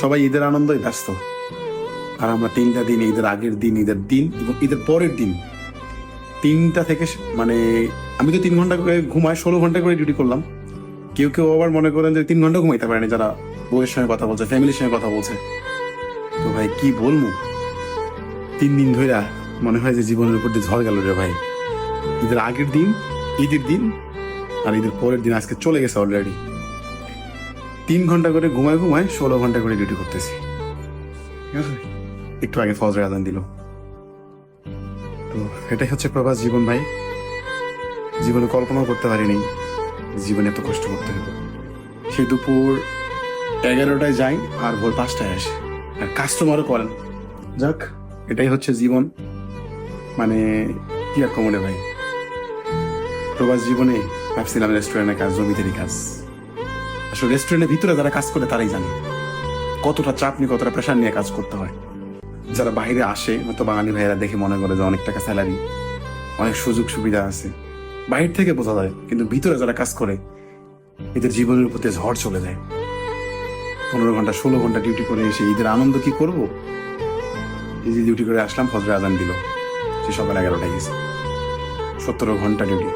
সবাই ঈদের আনন্দই ব্যস্ত। আর আমরা তিনটা দিন, ঈদের আগের দিন, ঈদের দিন এবং ঈদের পরের দিন তিনটা থেকে মানে আমি তো তিন ঘণ্টা করে ঘুমাই, ষোলো ঘণ্টা করে ডিউটি করলাম। কেউ কেউ আবার মনে করেন যে তিন ঘণ্টা ঘুমাইতে পারেনি, যারা বউয়ের সঙ্গে কথা বলছে ফ্যামিলির সঙ্গে কথা বলছে। তো ভাই, কি বলব? তিন দিন ধরে মনে হয় যে জীবনের উপর দিয়ে ঝড় গেল রে ভাই। ঈদের আগের দিন, ঈদের দিন, আর ঈদের পরের দিন আজকে চলে গেছে অলরেডি তিন ঘণ্টা করে ঘুমায় ঘুমায় ষোলো ঘণ্টা করে ডিউটি করতেছি। একটু আগে ফজরের আদান দিল। তো এটাই হচ্ছে প্রবাস জীবন ভাই। জীবনে কল্পনাও করতে পারিনি, জীবনে এত কষ্ট করতে হবে সেই দুপুর এগারোটায় যাই আর ভোর পাঁচটায় আসে। আর কাস্টমারও করেন। যাক, এটাই হচ্ছে জীবন। মানে কি আর কমরে ভাই? প্রবাস জীবনে ভাবছিলাম রেস্টুরেন্টে কাজ, জমিতেরই কাজ। আসলে রেস্টুরেন্টের ভিতরে যারা কাজ করে তারাই জানে। কতটা চাপ নিয়ে, কতটা প্রেশার নিয়ে কাজ করতে হয়। যারা বাইরে আসে, হয়তো বাঙালি ভাইয়েরা দেখে মনে করে যে অনেক টাকা স্যালারি অনেক সুযোগ সুবিধা আছে। বাইরে থেকে বোঝা যায়, কিন্তু ভিতরে যারা কাজ করে, এদের জীবনের প্রতি ঝড় চলে যায়। পনেরো ঘণ্টা, ষোলো ঘণ্টা ডিউটি করে এসে ঈদের আনন্দ কি করব? এই যে ডিউটি করে আসলাম, ফজরে আজান দিল। সে সকাল এগারোটায় গেছে। সতেরো ঘণ্টা ডিউটি